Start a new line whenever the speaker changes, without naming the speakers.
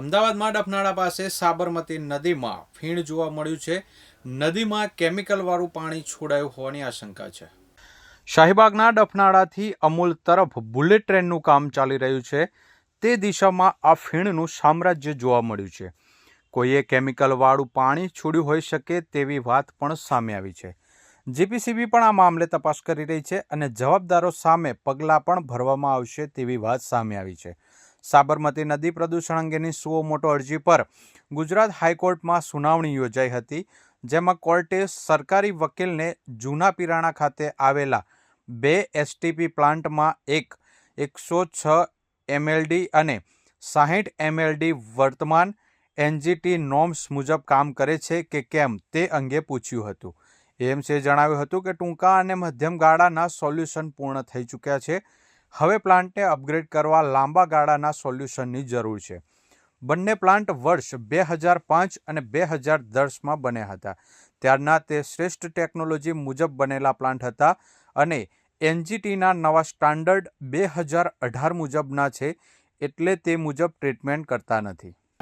અમદાવાદમાં ડફનાળા પાસે સાબરમતી નદીમાં ફીણ જોવા મળ્યું છે. નદીમાં કેમિકલવાળું પાણી છોડાયું હોવાની આશંકા છે. શાહીબાગના ડફનાળાથી અમૂલ તરફ બુલેટ ટ્રેનનું કામ ચાલી રહ્યું છે. તે દિશામાં આ ફીણનું સામ્રાજ્ય જોવા મળ્યું છે. કોઈએ કેમિકલવાળું પાણી છોડ્યું હોઈ શકે તેવી વાત પણ સામે આવી છે. જીપીસીબી પણ આ મામલે તપાસ કરી રહી છે અને જવાબદારો સામે પગલાં પણ ભરવામાં આવશે તેવી વાત સામે આવી છે. સાબરમતી નદી પ્રદૂષણ અંગેની સુઓ મોટો અરજી પર ગુજરાત હાઈકોર્ટમાં સુનાવણી યોજાઈ હતી, જેમાં કોર્ટે સરકારી વકીલને જૂના પિરાણા ખાતે આવેલા બે એસટીપી પ્લાન્ટમાં એક એકસો છ એમએલડી અને સાહીઠ એમએલડી વર્તમાન એનજીટી નોર્મ્સ મુજબ કામ કરે છે કે કેમ તે અંગે પૂછ્યું હતું. એએમસીએ જણાવ્યું હતું કે ટૂંકા અને મધ્યમ ગાળાના સોલ્યુશન પૂર્ણ થઈ ચૂક્યા છે. હવે પ્લાન્ટને અપગ્રેડ કરવા લાંબા ગાળાના સોલ્યુશનની જરૂર છે. બંને પ્લાન્ટ વર્ષ બે હજાર પાંચ અને બે હજાર દસમાં બન્યા હતા. ત્યારના તે શ્રેષ્ઠ ટેકનોલોજી મુજબ બનેલા પ્લાન્ટ હતા અને એનજીટીના નવા સ્ટાન્ડર્ડ બે હજાર અઢાર મુજબના છે એટલે તે મુજબ ટ્રીટમેન્ટ કરતા નથી.